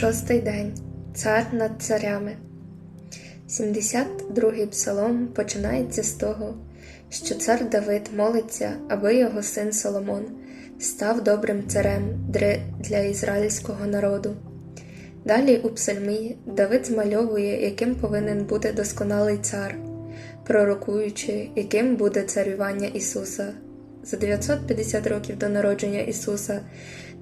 Шостий день. Цар над царями. 72-й псалом починається з того, що цар Давид молиться, аби його син Соломон став добрим царем для ізраїльського народу. Далі у псальмі Давид змальовує, яким повинен бути досконалий цар, пророкуючи, яким буде царювання Ісуса. За 950 років до народження Ісуса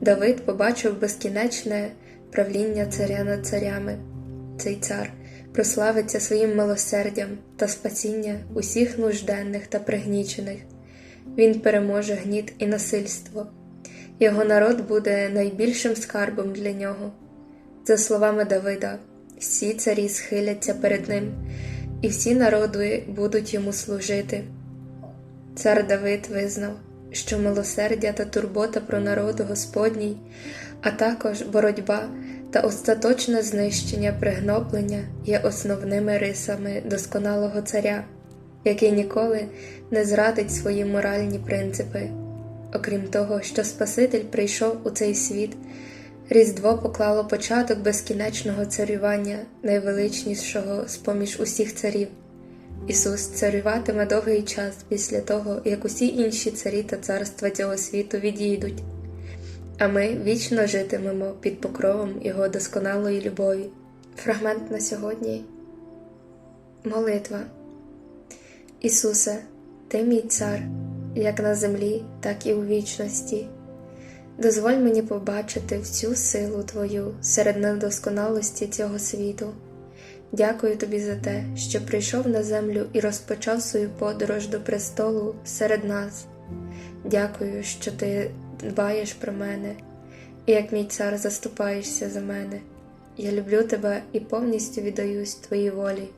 Давид побачив безкінечне правління царя над царями. Цей цар прославиться своїм милосердям та спасіння усіх нужденних та пригнічених. Він переможе гніт і насильство. Його народ буде найбільшим скарбом для нього. За словами Давида, всі царі схиляться перед ним, і всі народи будуть йому служити. Цар Давид визнав, що милосердя та турбота про народ Господній, а також боротьба та остаточне знищення пригноблення є основними рисами досконалого царя, який ніколи не зрадить свої моральні принципи. Окрім того, що Спаситель прийшов у цей світ, Різдво поклало початок безкінечного царювання найвеличнішого з поміж усіх царів. Ісус царюватиме довгий час після того, як усі інші царі та царства цього світу відійдуть, а ми вічно житимемо під покровом Його досконалої любові. Фрагмент на сьогодні. Молитва. Ісусе, Ти мій цар, як на землі, так і у вічності. Дозволь мені побачити всю силу Твою серед недосконалості цього світу. Дякую тобі за те, що прийшов на землю і розпочав свою подорож до престолу серед нас. Дякую, що ти дбаєш про мене, і як мій цар заступаєшся за мене. Я люблю тебе і повністю віддаюсь твоїй волі.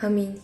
Амінь.